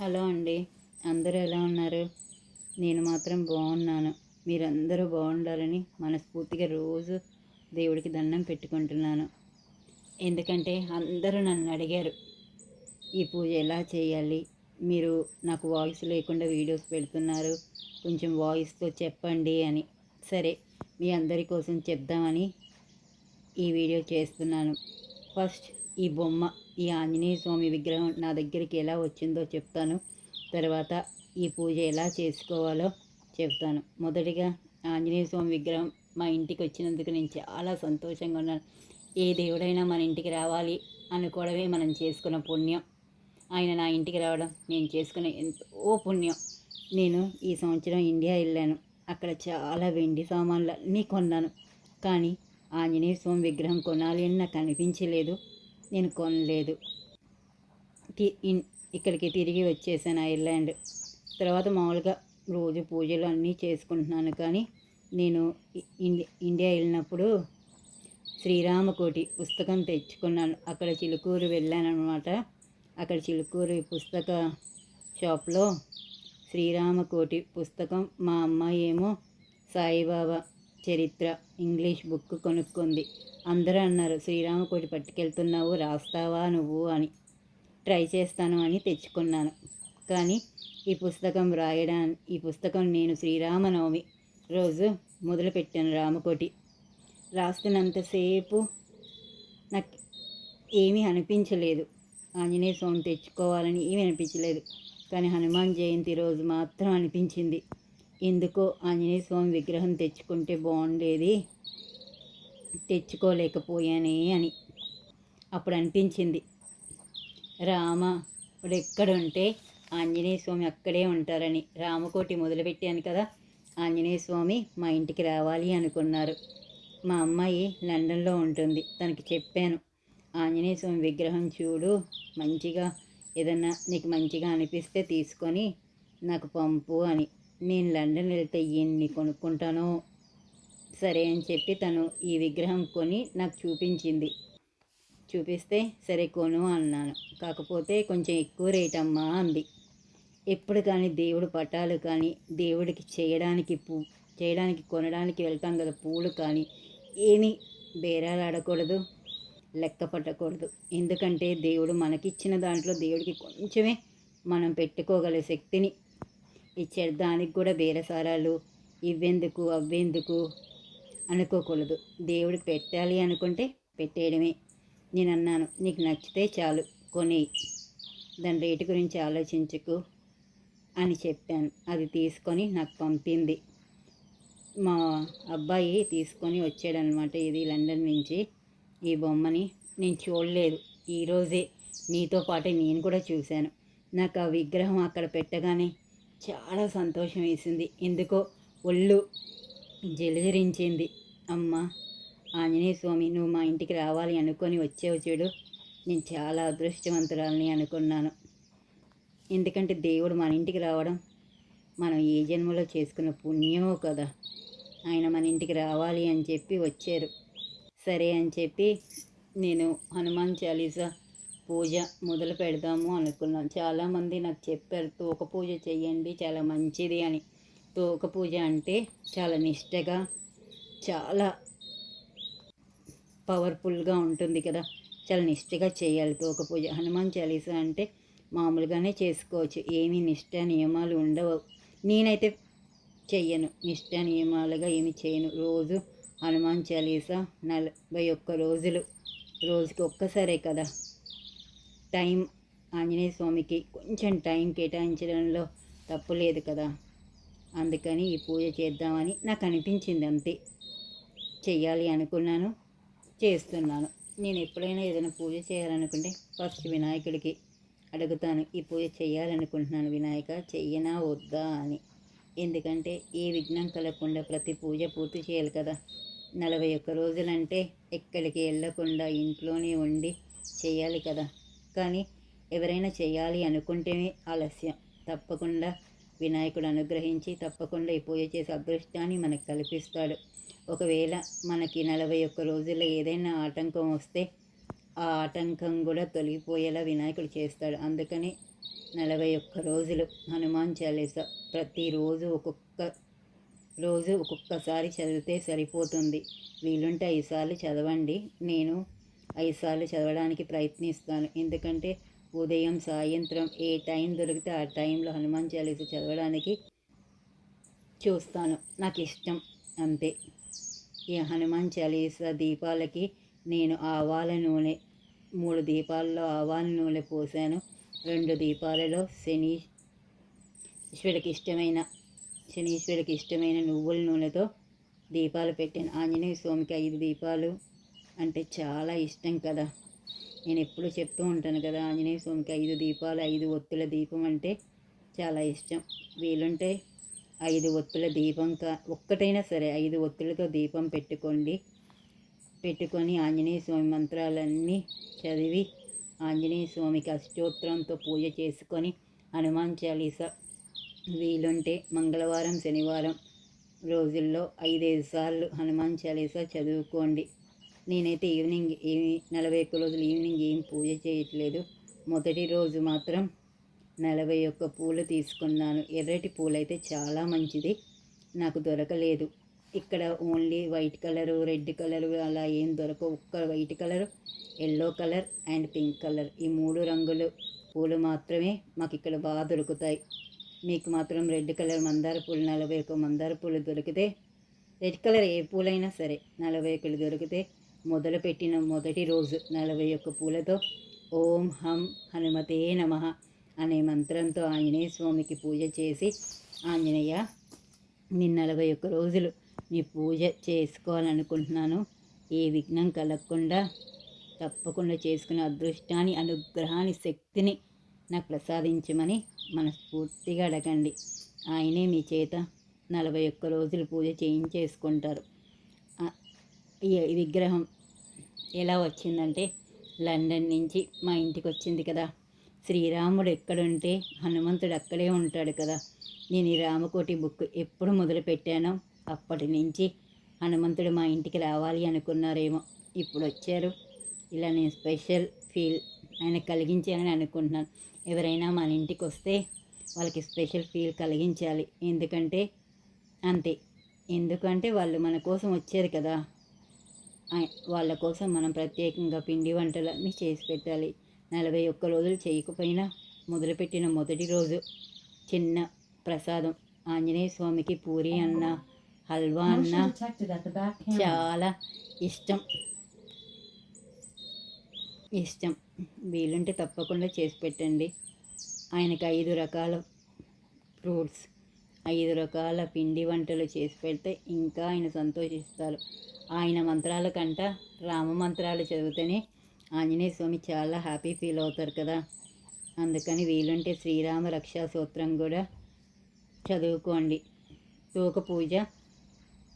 Hello అండి. అందరూ ఎలా ఉన్నారు? నేను మాత్రం బాగున్నాను. మీరందరూ బాగుండాలని మనస్ఫూర్తిగా రోజు దేవుడికి దండం పెట్టుకుంటున్నాను. ఎందుకంటే అందరూ నన్ను అడిగారు ఈ పూజ ఎలా చేయాలి? మీరు నాకు వాయిస్ లేకుండా వీడియోస్ పెడుతున్నారు. కొంచెం వాయిస్తో చెప్పండి అని. సరే మీ అందరి కోసం చెప్దామని ఈ వీడియో చేస్తున్నాను. ఫస్ట్ ఈ బొమ్మ ఈ ఆంజనేయ స్వామి విగ్రహం నా దగ్గరికి ఎలా వచ్చిందో చెప్తాను. తర్వాత ఈ పూజ ఎలా చేసుకోవాలో చెప్తాను. మొదటిగా ఆంజనేయ స్వామి విగ్రహం మా ఇంటికి వచ్చినందుకు నేను చాలా సంతోషంగా ఉన్నాను. ఏ దేవుడైనా మన ఇంటికి రావాలి అనుకోవడమే మనం చేసుకున్న పుణ్యం. ఆయన నా ఇంటికి రావడం నేను చేసుకున్న ఎంతో పుణ్యం. నేను ఈ సంవత్సరం ఇండియా వెళ్ళాను. అక్కడ చాలా వెండి సామాన్లు అన్నీ కొన్నాను. కానీ ఆంజనేయ స్వామి విగ్రహం కొనాలి అని నాకు అనిపించలేదు. నేను కొనలేదు. ఇన్- ఇక్కడికి తిరిగి వచ్చేసాను ఐర్లాండ్. తర్వాత మామూలుగా రోజు పూజలు అన్నీ చేసుకుంటున్నాను కానీ నేను ఇండి ఇండియా వెళ్ళినప్పుడు శ్రీరామకోటి పుస్తకం తెచ్చుకున్నాను. అక్కడ చిలుకూరు వెళ్ళాను అనమాట అక్కడ చిలుకూరు పుస్తక షాప్లో శ్రీరామకోటి పుస్తకం మా అమ్మాయి ఏమో సాయిబాబా చరిత్ర ఇంగ్లీష్ బుక్ కొనుక్కుంది. అందరూ అన్నారు శ్రీరామకోటి పట్టుకెళ్తున్నావు రాస్తావా నువ్వు అని. ట్రై చేస్తాను అని తెచ్చుకున్నాను. కానీ ఈ పుస్తకం రాయడానికి ఈ పుస్తకం నేను శ్రీరామనవమి రోజు మొదలుపెట్టాను రామకోటి. రాస్తున్నంతసేపు నాకు ఏమీ అనిపించలేదు. ఆంజనేయ స్వామి తెచ్చుకోవాలని ఏమీ అనిపించలేదు. కానీ హనుమాన్ జయంతి రోజు మాత్రం అనిపించింది. ఎందుకో ఆంజనేయ స్వామి విగ్రహం తెచ్చుకుంటే బాగుండేది. తెచ్చుకోలేకపోయానే అని అప్పుడు అనిపించింది రామ ఇప్పుడు ఎక్కడుంటే ఆంజనేయ స్వామి అక్కడే ఉంటారని రామకోటి మొదలుపెట్టాను కదా ఆంజనేయ స్వామి మా ఇంటికి రావాలి అనుకున్నారు. మా అమ్మాయి లండన్లో ఉంటుంది తనకి చెప్పాను. ఆంజనేయ స్వామి విగ్రహం చూడు మంచిగా ఏదన్నా నీకు మంచిగా అనిపిస్తే తీసుకొని నాకు పంపు అని. నేను లండన్ వెళ్తే ఎన్ని కొనుక్కుంటానో సరే అని చెప్పి తను ఈ విగ్రహం కొని నాకు చూపించింది. చూపిస్తే సరే కొను అన్నాను. కాకపోతే కొంచెం ఎక్కువ రేట్ అమ్మా అంది. ఎప్పుడు కానీ దేవుడు పటాలు కానీ దేవుడికి చేయడానికి పూ చేయడానికి కొనడానికి వెళ్తాం కదా పూలు కానీ ఏమీ బేరాలు ఆడకూడదు లెక్క పట్టకూడదు. ఎందుకంటే దేవుడు మనకిచ్చిన దాంట్లో దేవుడికి కొంచెమే మనం పెట్టుకోగల శక్తిని ఇచ్చాడు. దానికి కూడా బేరసారాలు ఇవ్వెందుకు అవ్వెందుకు అనుకోకూడదు. దేవుడికి పెట్టాలి అనుకుంటే పెట్టేయడమే. నేను అన్నాను నీకు నచ్చితే చాలు కొని దాని రేటు గురించి ఆలోచించుకు అని చెప్పాను. అది తీసుకొని నాకు పంపింది. మా అబ్బాయి తీసుకొని వచ్చాడనమాట ఇది లండన్ నుంచి. ఈ బొమ్మని నేను చూడలేదు. ఈరోజే నీతో పాటే నేను కూడా చూశాను. నాకు ఆ విగ్రహం అక్కడ పెట్టగానే చాలా సంతోషం వేసింది. ఎందుకో ఒళ్ళు జలజరించింది. అమ్మ ఆంజనేయ స్వామి నువ్వు మా ఇంటికి రావాలి అనుకొని వచ్చావు చూడు. నేను చాలా అదృష్టవంతురాలని అనుకున్నాను. ఎందుకంటే దేవుడు మన ఇంటికి రావడం మనం ఏ జన్మలో చేసుకున్న పుణ్యమో కదా. ఆయన మన ఇంటికి రావాలి అని చెప్పి వచ్చారు. సరే అని చెప్పి నేను హనుమాన్ చాలీసా పూజ మొదలు పెడదాము అనుకున్నాను. చాలామంది నాకు చెప్పారు తోక పూజ చేయండి చాలా మంచిది అని. తోక పూజ అంటే చాలా నిష్టగా చాలా పవర్ఫుల్గా ఉంటుంది కదా. చాలా నిష్టగా చేయాలి తోక పూజ. హనుమాన్ చాలీసా అంటే మామూలుగానే చేసుకోవచ్చు. ఏమీ నిష్ట నియమాలు ఉండవు. నేనైతే చెయ్యను. నిష్ట నియమాలుగా ఏమి చేయను. రోజు హనుమాన్ చాలీసా నలభై ఒక్క రోజులు. రోజుకి ఒక్కసారే కదా. టైం ఆంజనేయ స్వామికి కొంచెం టైం కేటాయించడంలో తప్పు లేదు కదా. అందుకని ఈ పూజ చేద్దామని నాకు అనిపించింది అంతే. చెయ్యాలి అనుకున్నాను చేస్తున్నాను. నేను ఎప్పుడైనా ఏదైనా పూజ చేయాలనుకుంటే ఫస్ట్ వినాయకుడికి అడుగుతాను ఈ పూజ చేయాలనుకుంటున్నాను వినాయక చెయ్యనా వద్దా అని. ఎందుకంటే ఏ విఘ్నం కలగకుండా ప్రతి పూజ పూర్తి చేయాలి కదా. నలభై ఒక్క రోజులంటే ఎక్కడికి వెళ్ళకుండా ఇంట్లోనే ఉండి చేయాలి కదా. కానీ ఎవరైనా చేయాలి అనుకుంటేనే ఆలస్యం. తప్పకుండా వినాయకుడు అనుగ్రహించి తప్పకుండా ఈ పూజ చేసే అదృష్టాన్ని మనకు కల్పిస్తాడు. ఒకవేళ మనకి నలభై ఒక్క రోజుల్లో ఏదైనా ఆటంకం వస్తే ఆ ఆటంకం కూడా తొలగిపోయేలా వినాయకుడు చేస్తాడు. అందుకని నలభై ఒక్క రోజులు హనుమాన్ చాలీస ప్రతిరోజు ఒక్కొక్క రోజు ఒక్కొక్కసారి చదివితే సరిపోతుంది. వీలుంటే ఐదు సార్లు చదవండి. నేను ఐదు సార్లు చదవడానికి ప్రయత్నిస్తాను. ఎందుకంటే ఉదయం సాయంత్రం ఏ టైం దొరికితే ఆ టైంలో హనుమాన్ చాలీస చదవడానికి చూస్తాను. నాకు ఇష్టం అంతే. ఈ హనుమాన్ చాలీస దీపాలకి నేను ఆవాల నూనె మూడు దీపాల్లో ఆవాల నూనె పోసాను. రెండు దీపాలలో శని ఈశ్వరుడికి ఇష్టమైన శనీశ్వరుడికి ఇష్టమైన నువ్వుల నూనెతో దీపాలు పెట్టాను. ఆంజనేయ స్వామికి ఐదు దీపాలు అంటే చాలా ఇష్టం కదా. నేను ఎప్పుడూ చెప్తూ ఉంటాను కదా ఆంజనేయ స్వామికి ఐదు దీపాలు ఐదు ఒత్తుల దీపం అంటే చాలా ఇష్టం. వీలుంటే ఐదు ఒత్తుల దీపం కా ఒక్కటైనా సరే ఐదు ఒత్తులతో దీపం పెట్టుకోండి. పెట్టుకొని ఆంజనేయ స్వామి మంత్రాలన్నీ చదివి ఆంజనేయ స్వామికి అష్టోత్తరంతో పూజ చేసుకొని హనుమాన్ చాలీస వీలుంటే మంగళవారం శనివారం రోజుల్లో ఐదైదు సార్లు హనుమాన్ చాలీసా చదువుకోండి. నేనైతే ఈవినింగ్ ఏమి నలభై ఒక్క రోజులు ఈవినింగ్ ఏం పూజ చేయట్లేదు. మొదటి రోజు మాత్రం నలభై ఒక్క పూలు తీసుకున్నాను. ఎర్రటి పూలు అయితే చాలా మంచిది. నాకు దొరకలేదు. ఇక్కడ only white colour red colour అలా ఏం దొరకవు. ఒక్క white colour yellow colour and pink colour ఈ మూడు రంగులు పూలు మాత్రమే మాకు ఇక్కడ బాగా దొరుకుతాయి. మీకు మాత్రం రెడ్ కలర్ మందార పూలు నలభై ఒక్క మందార పూలు దొరికితే రెడ్ కలర్ ఏ పూలైనా సరే నలభై ఒకటి దొరికితే మొదలుపెట్టిన మొదటి రోజు నలభై ఒక్క పూలతో ఓం హం హనుమతే నమ అనే మంత్రంతో ఆంజనేయ స్వామికి పూజ చేసి ఆంజనేయ నేను నలభై ఒక్క రోజులు నీ పూజ చేసుకోవాలనుకుంటున్నాను. ఏ విఘ్నం కలగకుండా తప్పకుండా చేసుకునే అదృష్టాన్ని అనుగ్రహాన్ని శక్తిని నాకు ప్రసాదించమని మనస్ఫూర్తిగా అడగండి. ఆయనే మీ చేత నలభై ఒక్క రోజులు పూజ చేయించేసుకుంటారు. ఈ విగ్రహం ఎలా వచ్చిందంటే లండన్ నుంచి మా ఇంటికి వచ్చింది కదా. శ్రీరాముడు ఎక్కడుంటే హనుమంతుడు అక్కడే ఉంటాడు కదా. నేను ఈ రామకోటి బుక్ ఎప్పుడు మొదలు పెట్టానో అప్పటి నుంచి హనుమంతుడు మా ఇంటికి రావాలి అనుకున్నారేమో. ఇప్పుడు వచ్చారు. ఇలా నేను స్పెషల్ ఫీల్ ఆయన కలిగించాలని అనుకుంటున్నాను. ఎవరైనా మన ఇంటికి వస్తే వాళ్ళకి స్పెషల్ ఫీల్ కలిగించాలి. ఎందుకంటే అంతే. ఎందుకంటే వాళ్ళు మన కోసం వచ్చారు కదా. వాళ్ళ కోసం మనం ప్రత్యేకంగా పిండి వంటలన్నీ చేసి పెట్టాలి. నలభై ఒక్క రోజులు చేయకపోయినా మొదలుపెట్టిన మొదటి రోజు చిన్న ప్రసాదం. ఆంజనేయ స్వామికి పూరి అన్న హల్వా అన్న. చాలా ఇష్టం. ఇష్టం. వీలుంటే తప్పకుండా చేసి పెట్టండి. ఆయనకి ఐదు రకాల ఫ్రూట్స్ ఐదు రకాల పిండి వంటలు చేసి పెడితే ఇంకా ఆయన సంతోషిస్తారు. ఆయన మంత్రాల కంట రామ మంత్రాలు చదివితేనే ఆంజనేయ స్వామి చాలా హ్యాపీ ఫీల్ అవుతారు కదా. అందుకని వీలుంటే శ్రీరామ రక్షా సూత్రం కూడా చదువుకోండి. తోక పూజ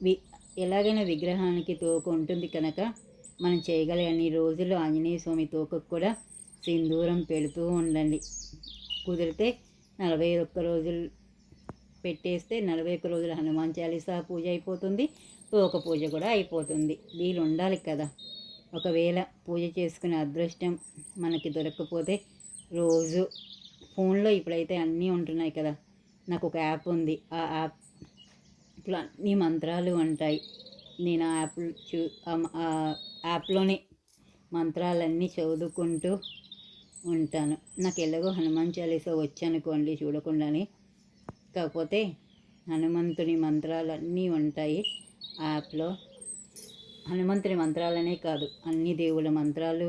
వి ఎలాగైనా విగ్రహానికి తోక ఉంటుంది కనుక మనం చేయగల అన్ని రోజులు ఆంజనేయ స్వామి తోకకు కూడా సింధూరం పెడుతూ ఉండండి. కుదిరితే నలభై ఒక్క రోజులు పెట్టేస్తే నలభై ఒక్క రోజులు హనుమాన్ చాలీసా పూజ అయిపోతుంది. ఒక పూజ కూడా అయిపోతుంది. వీలు ఉండాలి కదా. ఒకవేళ పూజ చేసుకునే అదృష్టం మనకి దొరకకపోతే రోజు ఫోన్లో ఇప్పుడైతే అన్నీ ఉంటున్నాయి కదా. నాకు ఒక యాప్ ఉంది. ఆ యాప్ అన్ని మంత్రాలు ఉంటాయి. నేను ఆ యాప్ చూ ఆ- ఆ యాప్లోనే మంత్రాలన్నీ చదువుకుంటూ ఉంటాను. నాకు ఎలాగో హనుమాన్ చాలీసా వచ్చనుకోండి చూడకుండానే. కాకపోతే హనుమంతుని మంత్రాలన్నీ ఉంటాయి. ఆ యాప్లో. హనుమంతుని మంత్రాలనే కాదు అన్ని దేవుళ్ళ మంత్రాలు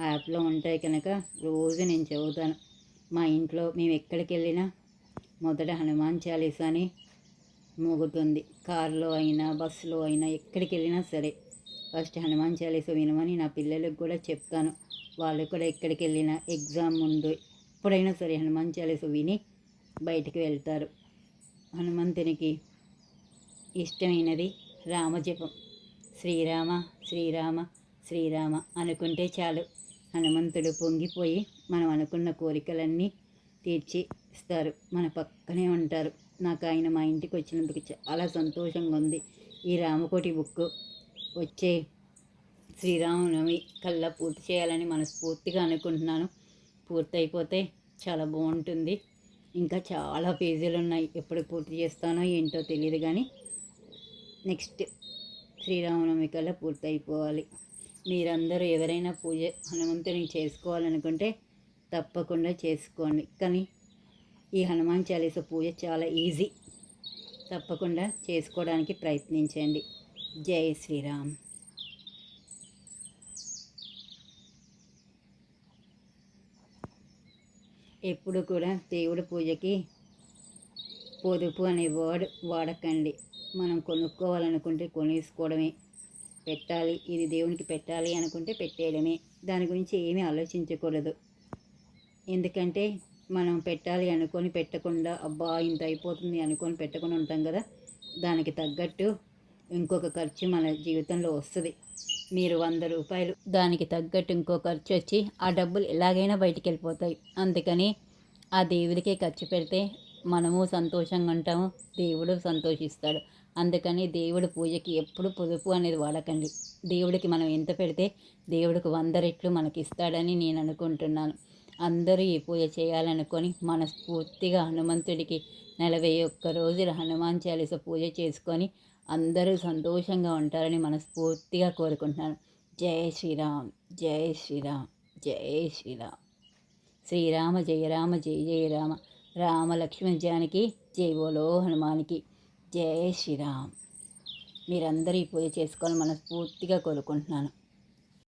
ఆ యాప్లో ఉంటాయి కనుక రోజు నేను చదువుతాను. మా ఇంట్లో మేము ఎక్కడికి వెళ్ళినా మొదట హనుమాన్ చాలీసాని మోగుతుంది కారులో అయినా బస్సులో అయినా ఎక్కడికి వెళ్ళినా సరే ఫస్ట్ హనుమాన్ చాలీసా వినమని నా పిల్లలకు కూడా చెప్తాను. వాళ్ళు కూడా ఎక్కడికి వెళ్ళినా ఎగ్జామ్ ముందు ఎప్పుడైనా సరే హనుమాన్ చాలీసా విని బయటికి వెళ్తారు. హనుమంతునికి ఇష్టమైనది రామజపం. శ్రీరామ శ్రీరామ శ్రీరామ అనుకుంటే చాలు. హనుమంతుడు పొంగిపోయి మనం అనుకున్న కోరికలన్నీ తీర్చి ఇస్తారు మన పక్కనే ఉంటారు. నాకు ఆయన మా ఇంటికి వచ్చినందుకు చాలా సంతోషంగా ఉంది. ఈ రామకోటి బుక్ వచ్చే శ్రీరామనవమి కల్లా పూర్తి చేయాలని మనస్ఫూర్తిగా అనుకుంటున్నాను. పూర్తయిపోతే చాలా బాగుంటుంది. ఇంకా చాలా పేజీలు ఉన్నాయి ఎప్పుడు పూర్తి చేస్తానో ఏంటో తెలియదు కానీ నెక్స్ట్ శ్రీరామనవమి కల్లా పూర్తి అయిపోవాలి మీరందరూ ఎవరైనా పూజ హనుమంతుని చేసుకోవాలనుకుంటే తప్పకుండా చేసుకోండి. కానీ ఈ హనుమాన్ చాలీస పూజ చాలా ఈజీ. తప్పకుండా చేసుకోవడానికి ప్రయత్నించండి. జై శ్రీరామ్. ఎప్పుడు కూడా దేవుడి పూజకి పొదుపు అనే వర్డ్ వాడకండి. మనం కొనుక్కోవాలనుకుంటే కొనేసుకోవడమే. పెట్టాలి ఇది దేవునికి పెట్టాలి అనుకుంటే పెట్టేయడమే. దాని గురించి ఏమీ ఆలోచించకూడదు. ఎందుకంటే మనం పెట్టాలి అనుకొని పెట్టకుండా అబ్బా ఇంత అయిపోతుంది అనుకొని పెట్టకుండా ఉంటాం కదా. దానికి తగ్గట్టు ఇంకొక ఖర్చు మన జీవితంలో వస్తుంది. మీరు వంద రూపాయలు దానికి తగ్గట్టు ఇంకో ఖర్చు వచ్చి ఆ డబ్బులు ఎలాగైనా బయటికి వెళ్ళిపోతాయి. అందుకని ఆ దేవుడికే ఖర్చు పెడితే మనము సంతోషంగా ఉంటాము దేవుడు సంతోషిస్తాడు. అందుకని దేవుడు పూజకి ఎప్పుడు పొదుపు అనేది వాడకండి. దేవుడికి మనం ఎంత పెడితే దేవుడికి వంద రెట్లు మనకి ఇస్తాడని నేను అనుకుంటున్నాను. అందరూ ఈ పూజ చేయాలనుకొని మనస్ఫూర్తిగా హనుమంతుడికి నలభై ఒక్క రోజులు హనుమాన్ చాలీస పూజ చేసుకొని అందరూ సంతోషంగా ఉంటారని మనస్ఫూర్తిగా కోరుకుంటున్నాను. జై శ్రీరామ్ జై శ్రీరామ్ జై శ్రీరామ్. శ్రీరామ జయ రామ జయ జయ రామ. రామలక్ష్మణ జానికి జై బోలో హనుమానికి. జై శ్రీరామ్. మీరందరూ ఈ పూజ చేసుకోవాలని మనస్ఫూర్తిగా కోరుకుంటున్నాను.